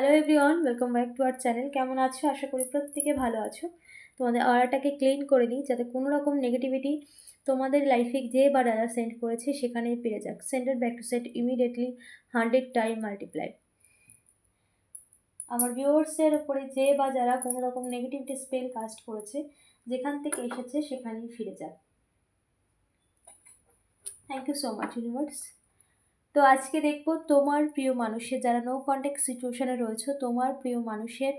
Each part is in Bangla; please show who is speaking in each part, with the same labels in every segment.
Speaker 1: Hello everyone welcome back to our channel কেমন আছো? আশা করি প্রত্যেকে ভালো আছো। তোমাদের অর্ডারটাকে ক্লিন করে নিই, যাতে কোনো রকম নেগেটিভিটি তোমাদের লাইফে যে বা যারা সেন্ড করেছে সেখানেই ফিরে যাক। Sended back to set immediately hundred time multiply আমার ভিউয়ার্সের ওপরে যে বা যারা কোনো রকম নেগেটিভিটি স্পেল কাস্ট করেছে, যেখান থেকে এসেছে সেখানেই ফিরে যাক। Thank you so much universe তো আজকে দেখব তোমার প্রিয় মানুষের, যারা নো কন্ট্যাক্ট সিচুয়েশনে রয়েছে, তোমার প্রিয় মানুষের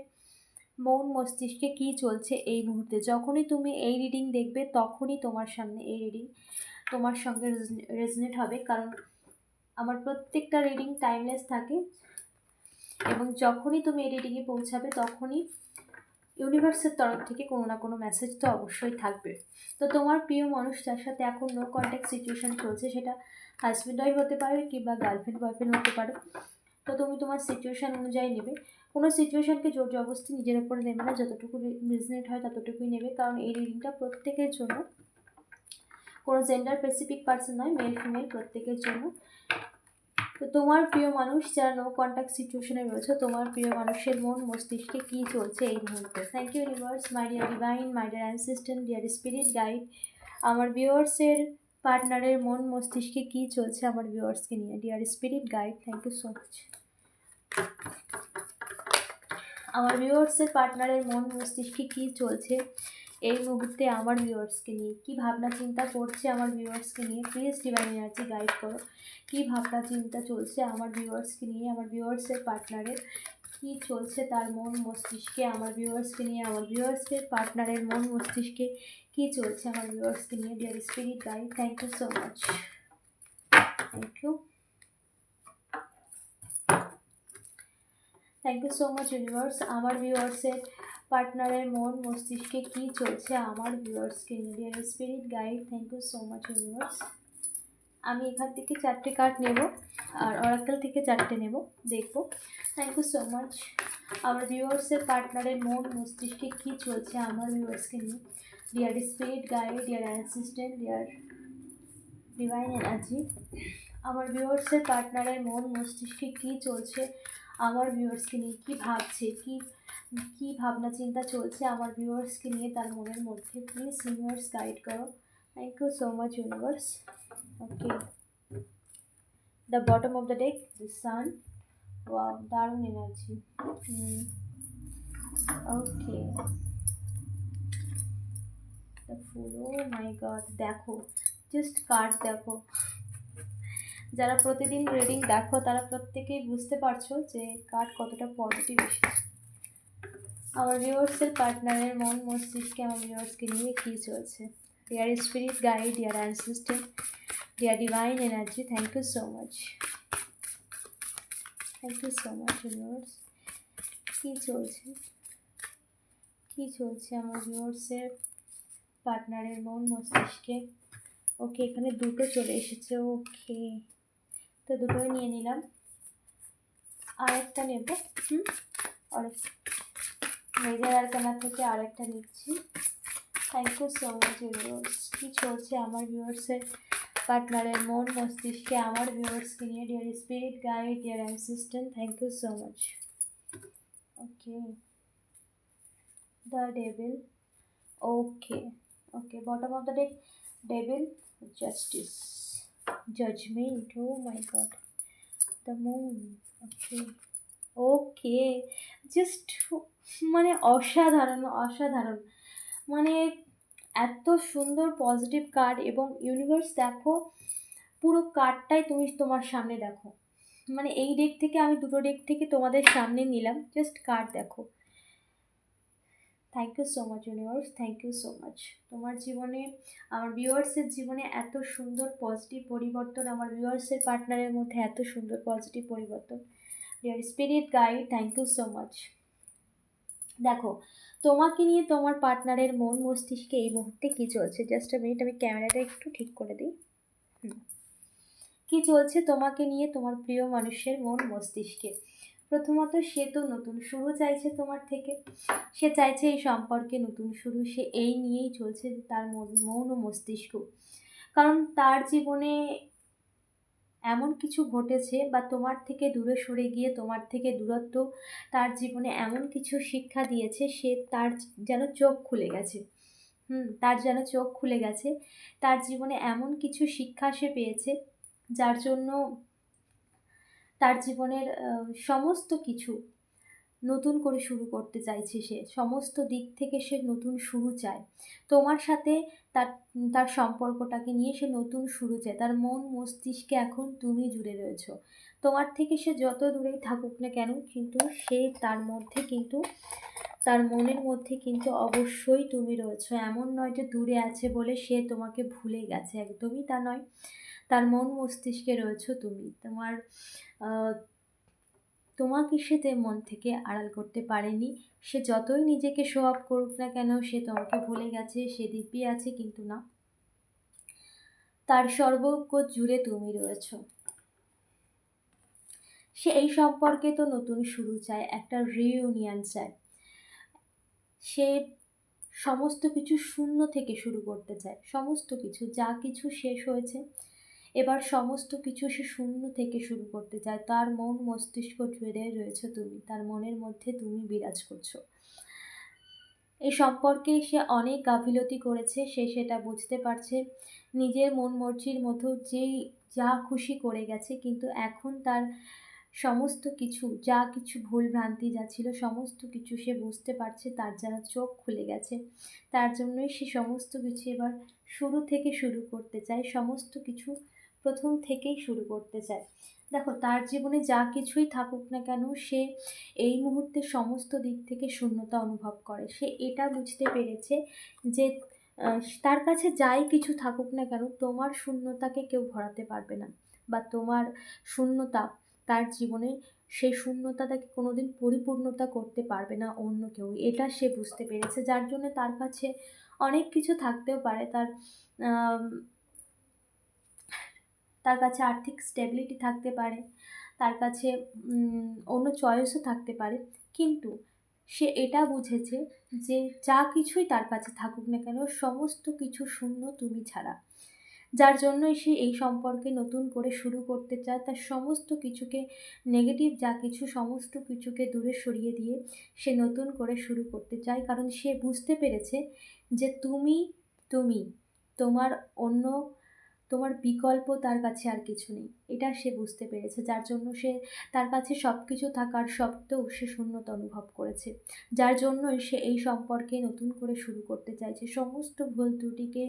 Speaker 1: মন মস্তিষ্কে কী চলছে এই মুহূর্তে? যখনই তুমি এই রিডিং দেখবে, তখনই তোমার সামনে এই রিডিং তোমার সঙ্গে রেজনেট হবে। কারণ আমার প্রত্যেকটা রিডিং টাইমলেস থাকে এবং যখনই তুমি এই রিডিংয়ে পৌঁছাবে, তখনই ইউনিভার্সের তরফ থেকে কোনো না কোনো মেসেজ তো অবশ্যই থাকবে। তো তোমার প্রিয় মানুষ যার সাথে এখন নো কন্ট্যাক্ট সিচুয়েশান চলছে, সেটা হাজব্যান্ড ওয়াইফ হতে পারে কিংবা গার্লফ্রেন্ড বয়ফ্রেন্ড হতে পারে। তো তুমি তোমার সিচুয়েশান অনুযায়ী নেবে। কোনো সিচুয়েশানকে জোর জবস্তি নিজের ওপরে নেবে না, যতটুকু রিজনেট হয় ততটুকুই নেবে। কারণ এই রিডিংটা প্রত্যেকের জন্য, কোনো জেন্ডার স্পেসিফিক পার্সন নয় মেল ফিমেল প্রত্যেকের জন্য। তো তোমার প্রিয় মানুষ যারা নো কন্ট্যাক্ট সিচুয়েশনে রয়েছে, তোমার প্রিয় মানুষের মন মস্তিষ্কে কী চলছে এই মুহূর্তে? Thank you universe my dear divine my dear assistant dear spirit guide আমার ভিউয়ার্সের পার্টনারের মন মস্তিষ্কে কী চলছে আমার ভিউয়ার্সকে নিয়ে? Dear spirit guide thank you so much আমার ভিউয়ার্সের পার্টনারের মন মস্তিষ্কে কী চলছে? এই মুহূর্তে আমার ভিউয়ার্সকে নিয়ে কী ভাবনা চিন্তা করছে আমার ভিউয়ার্সকে নিয়ে? প্লিজ ডিভাইন এনার্জি গাইড করো। কী ভাবনা চিন্তা চলছে আমার ভিউয়ার্সকে নিয়ে, আমার ভিউয়ার্সের পার্টনারের কী চলছে তার মন মস্তিষ্কে? আমার ভিউয়ার্সকে নিয়ে, আমার ভিউয়ার্সের পার্টনারের মন মস্তিষ্কে? কী চলছে আমার ভিউয়ার্সকে নিয়ে? Dear spirit guide thank you so much thank you thank you so much universe আমার ভিউয়ার্সের পার্টনারের মন, মস্তিষ্কে কী চলছে আমার ভিউয়ার্সকে নিয়ে। Dear spirit guide thank you so much universe আমি এখান থেকে চারটে কার্ড নেব, আর অরাকেল থেকে চারটে নেব, দেখব। থ্যাংক ইউ সো মাচ আমার ভিউয়ার্সের পার্টনারের মন, মস্তিষ্কে কী চলছে আমার ভিউয়ার্সকে নিয়ে। Dear spirit guide dear assistant dear divine energy আমার ভিউয়ার্সের পার্টনারের মন, মস্তিষ্কে কী চলছে আমার ভিউয়ার্সকে নিয়ে, কী ভাবছে, কী কী ভাবনা চিন্তা চলছে আমার ভিউয়ার্সকে নিয়ে তার মনের মধ্যে? প্লিজ ইউনিভার্স গাইড করো। Thank you so much universe okay the bottom of the deck the sun দারুণ energy okay fool my god দেখো। জাস্ট কার্ড দেখো। যারা প্রতিদিন রিডিং দেখো, তারা প্রত্যেকেই বুঝতে পারছ যে কার্ড কতটা পজিটিভ এসেছে আমার ভিউয়ার্সের পার্টনারের মন, মস্তিষ্কে আমার ভিউয়ার্সকে নিয়ে কী চলছে। Dear spirit guide dear assistant dear divine energy thank you so much thank you so much viewers কী চলছে? কী চলছে আমার ভিউয়ার্সের পার্টনারের মন, মস্তিষ্কে? ওকে এখানে দুটো চলে এসেছে ওকে তো দুটোই নিয়ে নিলাম। আরেকটা নেব, হুম? আরেক মেজার আরকানা থেকে আরেকটা নিচ্ছি। Thank you so much universe কী চলছে আমার ভিউয়ার্সের পার্টনারের মন মস্তিষ্কে? আমার ভিউয়ার্সকে নিয়ে dear spirit guide dear assistant thank you so much okay the devil okay okay bottom of the deck devil justice judgment. Oh my god. The moon. Okay. Okay just মানে অসাধারণ অসাধারণ। মানে এত সুন্দর পজিটিভ কার্ড এবং ইউনিভার্স দেখো, পুরো কার্ডটাই তুমি তোমার সামনে দেখো। মানে এই ডেক থেকে আমি দুটো ডেক থেকে তোমাদের সামনে নিলাম জাস্ট কার্ড দেখো। Thank you so much universe thank you so much তোমার জীবনে, আমার ভিউয়ার্সের জীবনে এত সুন্দর পজিটিভ পরিবর্তন, আমার ভিউয়ার্সের পার্টনারের মধ্যে এত সুন্দর পজিটিভ পরিবর্তন। Dear spirit guide thank you so much দেখো, তোমাকে নিয়ে তোমার পার্টনারের মন মস্তিষ্কে এই মুহূর্তে কী চলছে? জাস্ট মিনিট আমি ক্যামেরাটা একটু ঠিক করে দিই। কী চলছে? তোমাকে নিয়ে তোমার প্রিয় মানুষের মন মস্তিষ্কে। প্রথমত, সে তো নতুন শুরু চাইছে তোমার থেকে। সে চাইছে এই সম্পর্কে নতুন শুরু। সে এই নিয়েই চলছে তার মন, মৌন মস্তিষ্ক। কারণ তার জীবনে এমন কিছু ঘটেছে বা তোমার থেকে দূরে সরে গিয়ে তোমার থেকে দূরত্ব তার জীবনে এমন কিছু শিক্ষা দিয়েছে, সে তার যেন চোখ খুলে গেছে। হুম, তার যেন চোখ খুলে গেছে। তার জীবনে এমন কিছু শিক্ষা সে পেয়েছে, যার জন্য তার জীবনের সমস্ত কিছু নতুন করে শুরু করতে চাইছে সে। সমস্ত দিক থেকে সে নতুন শুরু চায়। তোমার সাথে তার তার সম্পর্কটাকে নিয়ে সে নতুন শুরু চায়। তার মন, মস্তিষ্কে এখন তুমি জুড়ে রয়েছ। তোমার থেকে সে যত দূরেই থাকুক না কেন, কিন্তু সে তার মধ্যে কিন্তু, তার মনের মধ্যে কিন্তু অবশ্যই তুমি রয়েছো। এমন নয় যে দূরে আছে বলে সে তোমাকে ভুলে গেছে। একদমই তা নয়। তার মন, মস্তিষ্কে রয়েছো তুমি। তোমার তোমাকে সে মন থেকে আড়াল করতে পারেনি? সে যতই নিজেকে শো আপ করুক না কেন, সে তোমাকে ভুলে গেছে, সে দিব্যি আছে কিন্তু না। তার সর্বজ্ঞ জুড়ে তুমি রয়েছ। সে এই সম্পর্কে তো নতুন শুরু চায়, একটা রিউনিয়ন চায়। সে সমস্ত কিছু শূন্য থেকে শুরু করতে চায়। সমস্ত কিছু, যা কিছু শেষ হয়েছে এবার সমস্ত কিছু সে শূন্য থেকে শুরু করতে চায়। তার মন মস্তিষ্ক জুড়ে রয়েছে তুমি, তার মনের মধ্যে তুমি বিরাজ করছ। এই সম্পর্কে সে অনেক গাফিলতি করেছে, সে সেটা বুঝতে পারছে। নিজের মন মর্জির মতো যেই যা খুশি করে গেছে, কিন্তু এখন তার সমস্ত কিছু, যা কিছু ভুল ভ্রান্তি যা ছিল, সমস্ত কিছু সে বুঝতে পারছে, তার যেন চোখ খুলে গেছে। তার জন্যই সে সমস্ত কিছু এবার শুরু থেকে শুরু করতে চায়। সমস্ত কিছু প্রথম থেকেই শুরু করতে চায়। দেখো, তার জীবনে যা কিছুই থাকুক না কেন, সে এই মুহূর্তে সমস্ত দিক থেকে শূন্যতা অনুভব করে। সে এটা বুঝতে পেরেছে যে তার কাছে যাই কিছু থাকুক না কেন, তোমার শূন্যতাকে কেউ ভরাতে পারবে না। বা তোমার শূন্যতা তার জীবনে সেই শূন্যতা তাকে কোনোদিন পরিপূর্ণতা করতে পারবে না অন্য কেউ। এটা সে বুঝতে পেরেছে। যার জন্য তার কাছে অনেক কিছু থাকতেও পারে। তার তার কাছে আর্থিক স্টেবিলিটি থাকতে পারে, তার কাছে অন্য চয়েসও থাকতে পারে। কিন্তু সে এটা বুঝেছে যে যা কিছুই তার কাছে থাকুক না কেন, সমস্ত কিছু শূন্য তুমি ছাড়া। যার জন্যই সে এই সম্পর্কে নতুন করে শুরু করতে চায়, তার সমস্ত কিছুকে নেগেটিভ যা কিছু, সমস্ত কিছুকে দূরে সরিয়ে দিয়ে সে নতুন করে শুরু করতে চায়। কারণ সে বুঝতে পেরেছে যে তুমি তুমি তোমার অন্য তোমার বিকল্প তার কাছে আর কিছু নেই। এটা সে বুঝতে পেরেছে, যার জন্য সে তার কাছে সব কিছু থাকার সত্ত্বেও সে শূন্যতা অনুভব করেছে। যার জন্যই সে এই সম্পর্কে নতুন করে শুরু করতে চাইছে। সমস্ত ভুল ত্রুটিকে,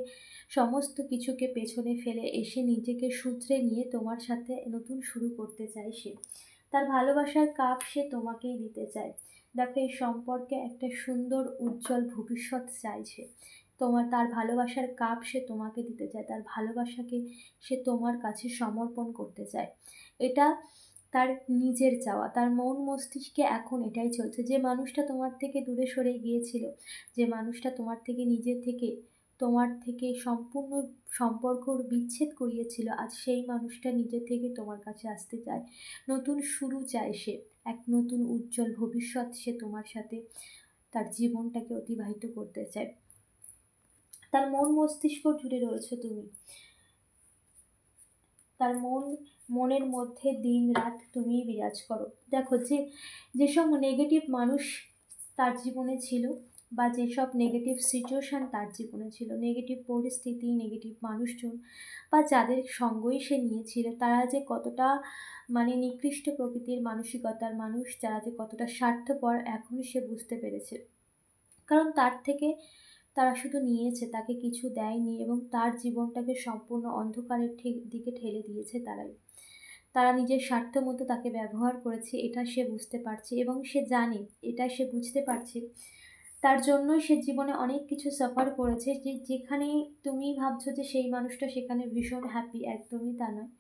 Speaker 1: সমস্ত কিছুকে পেছনে ফেলে এসে নিজেকে সূত্রে নিয়ে তোমার সাথে নতুন শুরু করতে চায় সে। তার ভালোবাসার কাপ সে তোমাকেই দিতে চায়। দেখো, এই সম্পর্কে একটা সুন্দর, উজ্জ্বল ভবিষ্যৎ চাইছে তোমার, তার ভালোবাসার কাপ সে তোমাকে দিতে চায়, তার ভালোবাসাকে সে তোমার কাছে সমর্পণ করতে চায়। এটা তার নিজের চাওয়া, তার মন মস্তিষ্কে এখন এটাই চলছে। যে মানুষটা তোমার থেকে দূরে সরে গিয়েছিল, যে মানুষটা তোমার থেকে নিজের থেকে, তোমার থেকে সম্পূর্ণ সম্পর্ক বিচ্ছেদ করিয়েছিল, আজ সেই মানুষটা নিজের থেকে তোমার কাছে আসতে চায়। নতুন শুরু চায় সে, এক নতুন উজ্জ্বল ভবিষ্যৎ সে তোমার সাথে তার জীবনটাকে অতিবাহিত করতে চায়। তার মন মস্তিষ্ক জুড়ে রয়েছে তুমি। তার মন, মনের মধ্যে দিন রাত তুমি বিরাজ করো। দেখো যে, যেসব নেগেটিভ মানুষ তার জীবনে ছিল বা যেসব নেগেটিভ সিচুয়েশান তার জীবনে ছিল নেগেটিভ পরিস্থিতি নেগেটিভ মানুষজন বা যাদের সঙ্গই সে নিয়েছিল, তারা যে কতটা মানে নিকৃষ্ট প্রকৃতির মানসিকতার মানুষ, যারা যে কতটা স্বার্থপর এখন সে বুঝতে পেরেছে। কারণ তার থেকে তারা শুধু নিয়েছে, তাকে কিছু দেয়নি এবং তার জীবনটাকে সম্পূর্ণ অন্ধকারের দিকে ঠেলে দিয়েছে তারাই। তারা নিজের স্বার্থ মতো তাকে ব্যবহার করেছে, এটা সে বুঝতে পারছে এবং সে জানে এটা সে বুঝতে পারছে। তার জন্যই সে জীবনে অনেক কিছু সাফার করেছে, যে যেখানে তুমি ভাবছ যে সেই মানুষটা সেখানে ভীষণ হ্যাপি একদমই তা নয়।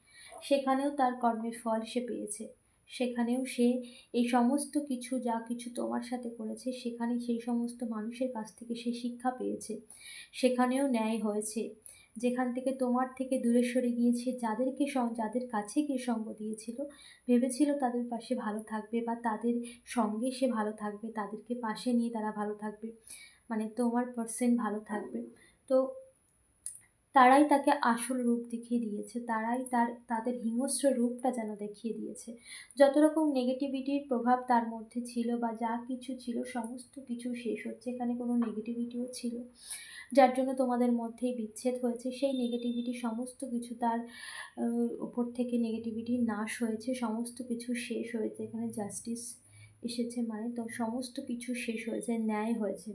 Speaker 1: সেখানেও তার কর্মের ফল সে পেয়েছে। সেখানেও সে এই সমস্ত কিছু, যা কিছু তোমার সাথে করেছে সেখানে সেই সমস্ত মানুষের কাছ থেকে সে শিক্ষা পেয়েছে। সেখানেও ন্যায় হয়েছে। যেখান থেকে তোমার থেকে দূরে সরে গিয়েছে, যাদেরকে যাদের কাছে গিয়ে সঙ্গ দিয়েছিল, ভেবেছিল তাদের পাশে ভালো থাকবে বা তাদের সঙ্গে সে ভালো থাকবে, তাদেরকে পাশে নিয়ে তারা ভালো থাকবে মানে তোমার পার্সেন্ট ভালো থাকবে। তো তারাই তাকে আসল রূপ দেখিয়ে দিয়েছে, তারাই তার, তাদের হিংস্র রূপটা যেন দেখিয়ে দিয়েছে। যত রকম নেগেটিভিটির প্রভাব তার মধ্যে ছিল বা যা কিছু ছিল, সমস্ত কিছু শেষ হচ্ছে, এখানে কোনো নেগেটিভিটিও ছিল। যার জন্য তোমাদের মধ্যেই বিচ্ছেদ হয়েছে। সেই নেগেটিভিটি সমস্ত কিছু তার ওপর থেকে নেগেটিভিটি নাশ হয়েছে, সমস্ত কিছু শেষ হয়েছে। এখানে জাস্টিস এসেছে মানে তো সমস্ত কিছু শেষ হয়েছে, ন্যায় হয়েছে।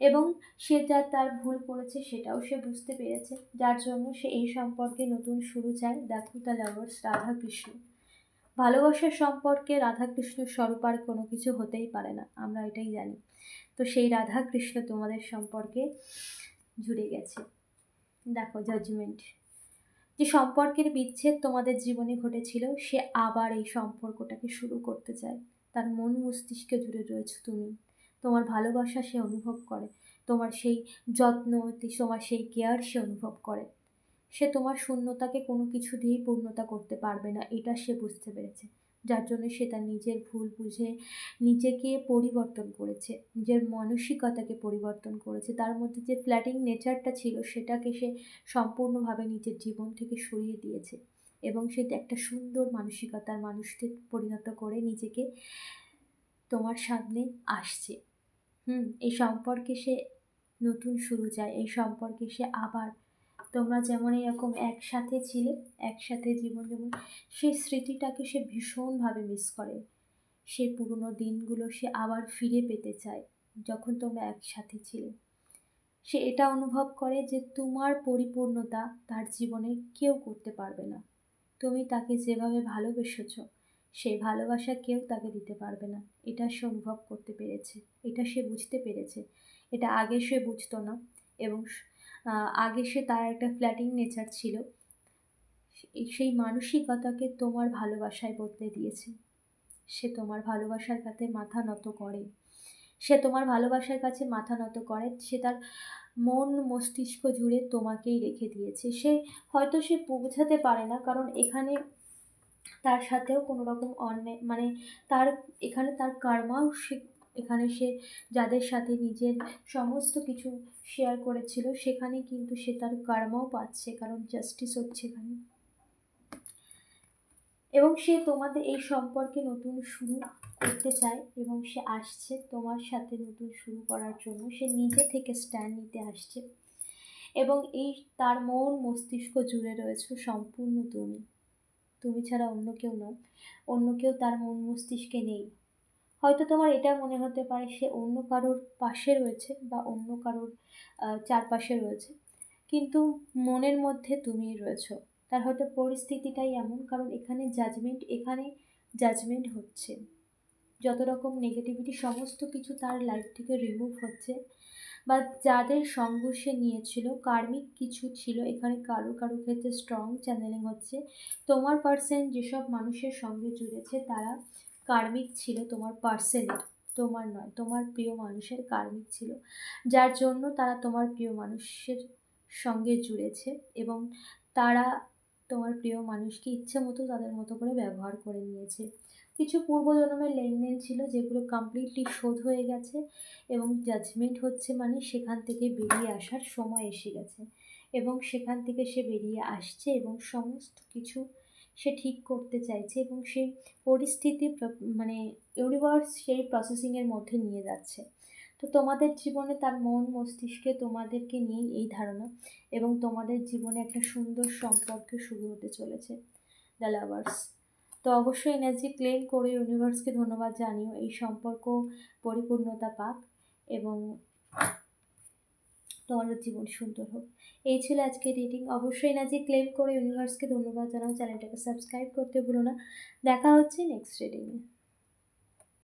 Speaker 1: এবং সে যা তার ভুল করেছে সেটাও সে বুঝতে পেরেছে। যার জন্য সে এই সম্পর্কে নতুন শুরু চায় দেখো দ্য লাভার্স রাধাকৃষ্ণ। ভালোবাসার সম্পর্কে রাধাকৃষ্ণ স্বরূপ আর কোনো কিছু হতেই পারে না, আমরা এটাই জানি। তো সেই রাধাকৃষ্ণ তোমাদের সম্পর্কে জুড়ে গেছে। দেখো জাজমেন্ট যে সম্পর্কের বিচ্ছেদ তোমাদের জীবনে ঘটেছিল, সে আবার এই সম্পর্কটাকে শুরু করতে চায়। তার মন মস্তিষ্কে জুড়ে রয়েছে তুমি। তোমার ভালোবাসা সে অনুভব করে। তোমার সেই যত্ন, তোমার সেই কেয়ার সে অনুভব করে। সে তোমার শূন্যতাকে কোনো কিছু দিয়েই পূর্ণতা করতে পারবে না, এটা সে বুঝতে পেরেছে। যার জন্য সে তার নিজের ভুল বুঝে নিজেকে পরিবর্তন করেছে, নিজের মানসিকতাকে পরিবর্তন করেছে। তার মধ্যে যে ফ্ল্যাটিং নেচারটা ছিল, সেটাকে সে সম্পূর্ণভাবে নিজের জীবন থেকে সরিয়ে দিয়েছে। এবং সেটা একটা সুন্দর মানসিকতার মানুষকে পরিণত করে নিজেকে তোমার সামনে আসছে। হুম, এই সম্পর্কে সে নতুন শুরু যায় এই সম্পর্কে সে আবার তোমরা যেমন এরকম একসাথে ছিলে, একসাথে জীবন যেমন, সেই স্মৃতিটাকে সে ভীষণভাবে মিস করে। সেই পুরনো দিনগুলো সে আবার ফিরে পেতে চায় যখন তোমরা একসাথে ছিলে। সে এটা অনুভব করে যে তোমার পরিপূর্ণতা তার জীবনে কেউ করতে পারবে না। তুমি তাকে যেভাবে ভালোবেসেছ, সেই ভালোবাসা কেউ তাকে দিতে পারবে না। এটা সে অনুভব করতে পেরেছে, এটা সে বুঝতে পেরেছে। এটা আগে সে বুঝতো না এবং আগে সে তার একটা ফ্ল্যাটিং নেচার ছিল। সেই মানসিকতাকে তোমার ভালোবাসায় বদলে দিয়েছে। সে তোমার ভালোবাসার কাছে মাথা নত করে। সে তোমার ভালোবাসার কাছে মাথা নত করে, সে তার মন মস্তিষ্ক জুড়ে তোমাকেই রেখে দিয়েছে। সে হয়তো সে পৌঁছাতে পারে না, কারণ এখানে তার সাথেও কোনো রকম অন্যায় মানে তার এখানে তার কার্মাও সে, এখানে সে যাদের সাথে নিজের সমস্ত কিছু শেয়ার করেছিল, সেখানে কিন্তু সে তার কার্মাও পাচ্ছে, কারণ জাস্টিস হচ্ছে এখানে। এবং সে তোমাদের এই সম্পর্কে নতুন শুরু করতে চায় এবং সে আসছে তোমার সাথে নতুন শুরু করার জন্য। সে নিজে থেকে স্ট্যান্ড নিতে আসছে এবং এই তার মন মস্তিষ্ক জুড়ে রয়েছে সম্পূর্ণ তুমি। তুমি ছাড়া অন্য কেউ নয়। অন্য কেউ তার মন মস্তিষ্কে নেই। হয়তো তোমার এটা মনে হতে পারে সে অন্য কারোর পাশে রয়েছে বা অন্য কারোর চারপাশে রয়েছে। কিন্তু মনের মধ্যে তুমিই রয়েছো। তার হয়তো পরিস্থিতিটাই এমন, কারণ এখানে জাজমেন্ট এখানে জাজমেন্ট হচ্ছে। যত রকম নেগেটিভিটি সমস্ত কিছু তার লাইফ থেকে রিমুভ হচ্ছে। বা যাদের সঙ্গ সে নিয়েছিল কার্মিক কিছু ছিল, এখানে কারও কারও ক্ষেত্রে স্ট্রং চ্যানেলিং হচ্ছে। তোমার পার্সেন যেসব মানুষের সঙ্গে জুড়েছে, তারা কার্মিক ছিল, তোমার পার্সেনের তোমার নয়, তোমার প্রিয় মানুষের কার্মিক ছিল। যার জন্য তারা তোমার প্রিয় মানুষের সঙ্গে জুড়েছে এবং তারা তোমার প্রিয় মানুষকে ইচ্ছে মতো তাদের মতো করে ব্যবহার করে নিয়েছে। কিছু পূর্বজন্মের লেনদেন ছিল যেগুলো কমপ্লিটলি শোধ হয়ে গেছে এবং জাজমেন্ট হচ্ছে মানে সেখান থেকে বেরিয়ে আসার সময় এসে গেছে এবং সেখান থেকে সে বেরিয়ে আসছে এবং সমস্ত কিছু সে ঠিক করতে চাইছে এবং সেই পরিস্থিতি মানে ইউনিভার্স সেই প্রসেসিংয়ের মধ্যে নিয়ে যাচ্ছে। তো তোমাদের জীবনে তার মন মস্তিষ্কে তোমাদেরকে নিয়েই এই ধারণা এবং তোমাদের জীবনে একটা সুন্দর সম্পর্ক শুরু হতে চলেছে দ্য লাভার্স তো অবশ্যই এনার্জি ক্লেম করে ইউনিভার্সকে ধন্যবাদ জানিও, এই সম্পর্ক পরিপূর্ণতা পাক এবং তোমাদের জীবন সুন্দর হোক। এই ছিল আজকে রিডিং অবশ্যই এনার্জি ক্লেম করে ইউনিভার্সকে ধন্যবাদ জানাও। চ্যানেলটাকে সাবস্ক্রাইব করতে ভুলো না। দেখা হচ্ছে নেক্সট রিডিংয়ে